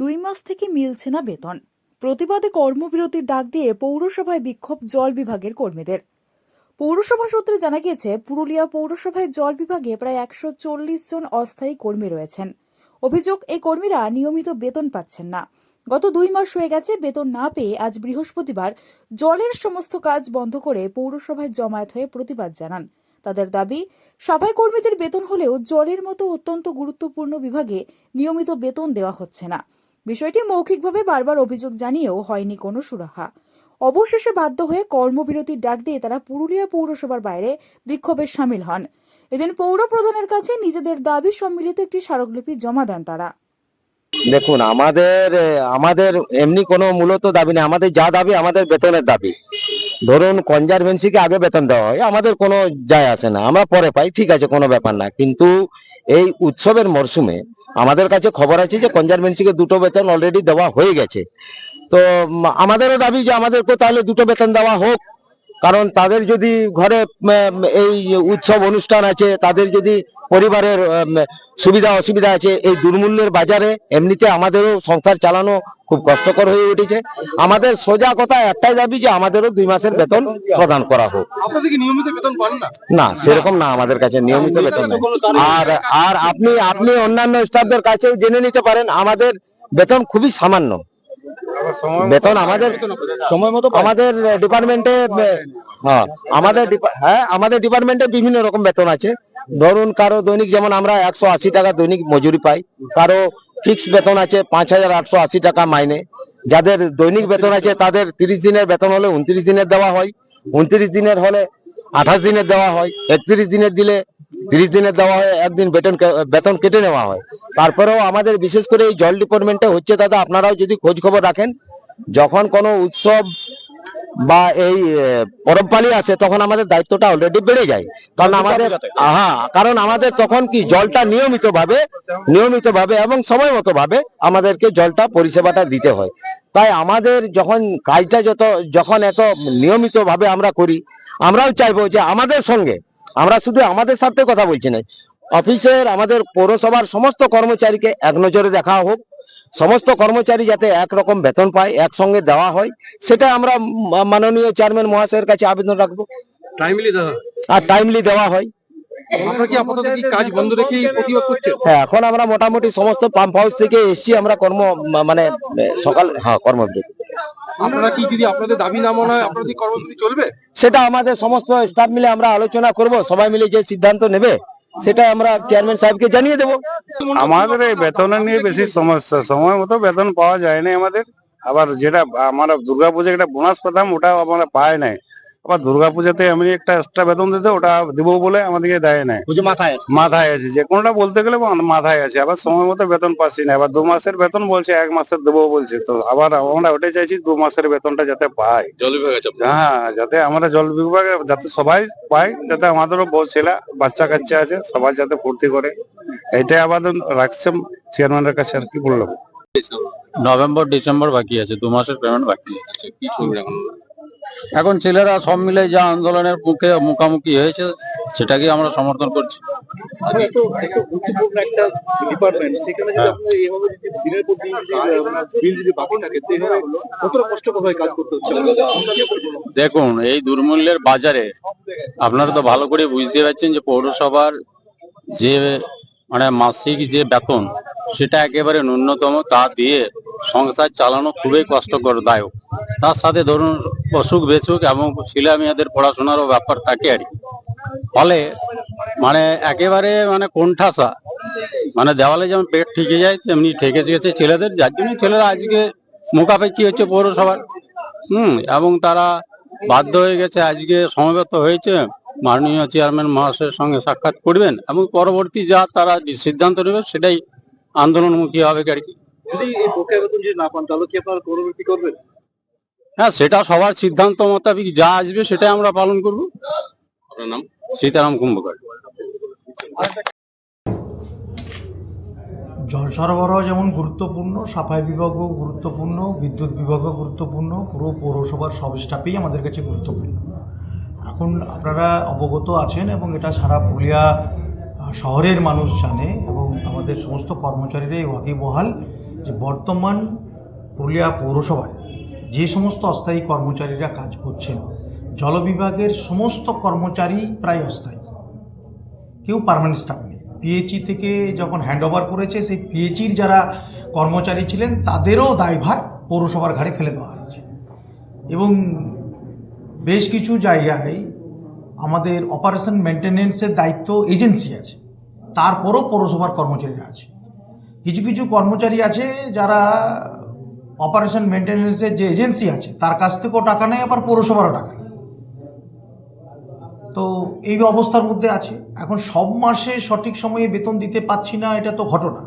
দুই মাস থেকে মিলছে না বেতন। প্রতিবাদে কর্মবিরতির ডাক দিয়ে পৌরসভায় বিক্ষোভ জল বিভাগের কর্মীদের। পৌরসভা সূত্রে জানা গিয়েছে, পুরুলিয়া পৌরসভায় জল বিভাগে প্রায় একশো চল্লিশ জন অস্থায়ী কর্মী রয়েছেন। অভিযোগ, এই কর্মীরা নিয়মিত বেতন পাচ্ছেন না। গত দুই মাস হয়ে গেছে বেতন না পেয়ে আজ বৃহস্পতিবার জলের সমস্ত কাজ বন্ধ করে পৌরসভায় জমায়েত হয়ে প্রতিবাদ জানান। তাদের দাবি সাফাই কর্মীদের বেতন হলেও জলের মতো অত্যন্ত গুরুত্বপূর্ণ বিভাগে নিয়মিত বেতন দেওয়া হচ্ছে না। বিষয়টি মৌখিকভাবে বারবার অভিযোগ জানিয়েও হয়নি কোনো সুরাহা। অবশেষে বাধ্য হয়ে কর্মবিরতির ডাক দিয়ে তারা পুরুলিয়া পৌরসভার বাইরে বিক্ষোভে সামিল হন। এদিন পৌর প্রধানের কাছে নিজেদের দাবি সম্মিলিত একটি স্মারকলিপি জমা দেন তারা। দেখুন, আমাদের আমাদের এমনি কোনো মূলত দাবি নেই। আমাদের যা দাবি, আমাদের বেতনের দাবি। ধরুন, কনজারভেন্সিকে আগে বেতন দেওয়া হয়, আমাদের কোনো যায় আসে না। আমরা পরে পাই, ঠিক আছে, কোনো ব্যাপার না। কিন্তু এই উৎসবের মরশুমে আমাদের কাছে খবর আছে যে কনজারভেন্সিকে দুটো বেতন অলরেডি দেওয়া হয়ে গেছে। তো আমাদেরও দাবি যে আমাদেরকে তাহলে দুটো বেতন দেওয়া হোক। কারণ তাদের যদি ঘরে এই উৎসব অনুষ্ঠান আছে তাদের যদি পরিবারের সুবিধা অসুবিধা আছে এই দুর্মূল্যের বাজারে এমনিতে আমাদেরও সংসার চালানো খুব কষ্টকর হয়ে উঠেছে। আমাদের সোজা কথা একটাই দাবি যে আমাদেরও দুই মাসের বেতন প্রদান করা হোক। নিয়মিত বেতন না? না সেরকম না আমাদের কাছে নিয়মিত বেতন আর আর আপনি আপনি অন্যান্য স্টাফদের কাছেও জেনে নিতে পারেন আমাদের বেতন খুবই সামান্য। বেতন আমাদের সময় মতো আমাদের ডিপার্টমেন্টে হ্যাঁ আমাদের হ্যাঁ আমাদের ডিপার্টমেন্টে বিভিন্ন রকম বেতন আছে। ধরুন কারও দৈনিক যেমন আমরা একশো আশি টাকা দৈনিক মজুরি পাই কারও ফিক্সড বেতন আছে পাঁচ হাজার আটশো আশি টাকা মাইনে। যাদের দৈনিক বেতন আছে তাদের তিরিশ দিনের বেতন হলে উনত্রিশ দিনের দেওয়া হয় উনত্রিশ দিনের হলে আঠাশ দিনের দেওয়া হয় একত্রিশ দিনের দিলে তিরিশ দিনের দেওয়া হয় একদিন বেতন বেতন কেটে নেওয়া হয়। তারপরেও আমাদের বিশেষ করে এই জল ডিপার্টমেন্টে হচ্ছে দাদা আপনারাও যদি খোঁজ খবর রাখেন যখন কোনো উৎসব বা এই পরবপালি আসে তখন আমাদের দায়িত্বটা অলরেডি বেড়ে যায়। কারণ আমাদের হ্যাঁ কারণ আমাদের তখন কি জলটা নিয়মিত ভাবে নিয়মিত ভাবে এবং সময় মতো ভাবে আমাদেরকে জলটা পরিষেবাটা দিতে হয়। তাই আমাদের যখন কাজটা যত যখন এত নিয়মিত ভাবে আমরা করি আমরাও চাইব যে আমাদের সঙ্গে আমরা শুধু আমাদের সাথে কথা বলছি না অফিসের আমাদের পৌরসভার সমস্ত কর্মচারীকে এক নজরে দেখা হোক। সমস্ত কর্মচারী যাতে একরকম বেতন পায় একসঙ্গে দেওয়া হয় সেটা আমরা মাননীয় চেয়ারম্যান মহাশয়ের কাছে আবেদন রাখব। টাইমলি আর টাইমলি দেওয়া হয়। হ্যাঁ এখন আমরা মোটামুটি সমস্ত পাম্প হাউস থেকে এসছি আমরা কর্ম মানে সকাল হ্যাঁ কর্মবিরতি। আপনারা কি যদি আপনাদের দাবি না মনে হয় আপনাদের কর্মসূচি চলবে? সেটা আমাদের সমস্ত স্টাফ মিলে আমরা আলোচনা করব সবাই মিলে যে সিদ্ধান্ত নেবে সেটা আমরা চেয়ারম্যান সাহেবকে জানিয়ে দেবো। আমাদের এই বেতনের নিয়ে বেশি সমস্যা সময় মতো বেতন পাওয়া যায় না আমাদের। আবার যেটা আমরা দুর্গাপূজা একটা বোনাস পেতাম ওটা আমরা পাই নাই। আবার দুর্গাপূজাতে আমি একটা এক্সট্রা বেতন দিতে ওটা দিব বলে আমাদেরকে দেয় নাই। পুজো মাথায় মাথায় আছে যে কোনটা বলতে গেলে মাথায় আছে আবার সময় মতো বেতন পাচ্ছি না। আবার দু মাসের বেতন বলছে এক মাসের দেবো বলছে তো আবার আমরা ওটাই চাইছি দু মাসের বেতনটা যাতে পাই জল বিভাগ হ্যাঁ যাতে আমরা জল বিভাগে যাতে সবাই পাই যাতে আমাদেরও বউ ছেলে বাচ্চা কাচ্চা আছে সবাই যাতে ফুর্তি করে। এটাই আবেদন রাখছে চেয়ারম্যানের কাছে আর কি বললাম নভেম্বর ডিসেম্বর বাকি আছে দু মাসের পেমেন্ট বাকি আছে। কি করবেন এখন? এখন ছেলেরা সব মিলে যা আন্দোলনের মুখে মুখামুখি হয়েছে সেটাকে আমরা সমর্থন করছি। কষ্টকর হয়ে। হচ্ছে? দেখুন এই দুর্মূল্যের বাজারে আপনারা তো ভালো করে বুঝতে পারছেন যে পৌরসভার যে মানে মাসিক যে বেতন সেটা একেবারে ন্যূনতম তা দিয়ে সংসার চালানো খুবই কষ্টকর দায়ক তার সাথে ধরুন অসুখ বেসুখ এবং ছেলে মেয়েদের পড়াশোনারও ব্যাপার থাকে আর ফলে মানে একেবারে মানে কোণঠাসা। মানে দেওয়ালে যেমন পেট ঠেকে যায়, তেমনি ঠেকে গেছে ছেলেদের। যার জন্য ছেলেরা আজকে মুখাপেক্ষি হচ্ছে পৌরসভার। হুম, এবং তারা বাধ্য হয়ে গেছে আজকে সমবেত হয়েছে। মাননীয় চেয়ারম্যান মহাশয়ের সঙ্গে সাক্ষাৎ করবেন এবং পরবর্তী যা তারা সিদ্ধান্ত নেবে সেটাই আন্দোলনমুখী হবে আর কি। যদি না পান, তাহলে কি আপনার করবেন? হ্যাঁ সেটা সবার সিদ্ধান্ত মোতাবেক যা আসবে সেটাই আমরা পালন করব। আপনার নাম? সীতারাম কুম্ভকার। জল সরবরাহ যেমন গুরুত্বপূর্ণ সাফাই বিভাগও গুরুত্বপূর্ণ বিদ্যুৎ বিভাগও গুরুত্বপূর্ণ পুরো পৌরসভার সব স্টাফই আমাদের কাছে গুরুত্বপূর্ণ। এখন আপনারা অবগত আছেন এবং এটা সারা পুরুলিয়া শহরের মানুষ জানে এবং আমাদের সমস্ত কর্মচারীরাই ওয়াকিবহাল যে বর্তমান পুরুলিয়া পৌরসভায় যে সমস্ত অস্থায়ী কর্মচারীরা কাজ করছেন, জল বিভাগের সমস্ত কর্মচারী প্রায় অস্থায়ী। কেউ পার্মানেন্ট স্টাফ নেই। পিএইচই থেকে যখন হ্যান্ড ওভার করেছে, সেই পিএইচির যারা কর্মচারী ছিলেন, তাদেরও দায়ভার পৌরসভার ঘাড়ে ফেলে দেওয়া হয়েছে। এবং বেশ কিছু জায়গায় আমাদের অপারেশন মেনটেনেন্সের দায়িত্ব এজেন্সি আছে। তারপরও পৌরসভার কর্মচারীরা আছে। কিছু কিছু কর্মচারী আছে যারা অপারেশন মেনটেনেন্সের যে এজেন্সি আছে, তার কাছ থেকেও টাকা নেয়, আবার পৌরসভারও টাকা নেয়। তো এই অবস্থার মধ্যে আছে। এখন সব মাসে সঠিক সময়ে বেতন দিতে পাচ্ছি না, এটা তো ঘটনা।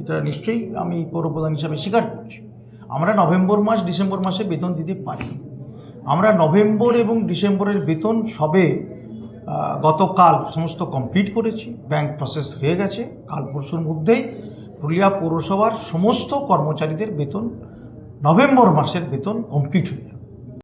এটা নিশ্চয়ই আমি পৌরপ্রধান হিসাবে স্বীকার করছি। আমরা নভেম্বর মাস, ডিসেম্বর মাসে বেতন দিতে পারি। আমরা নভেম্বর এবং ডিসেম্বরের বেতন সবে গতকাল সমস্ত কমপ্লিট করেছি। ব্যাংক প্রসেস হয়ে গেছে। কাল পরশুর মধ্যেই পুরুলিয়া পৌরসভার সমস্ত কর্মচারীদের বেতন নভেম্বর মাসের বেতন কমপ্লিট হয়ে যাবে।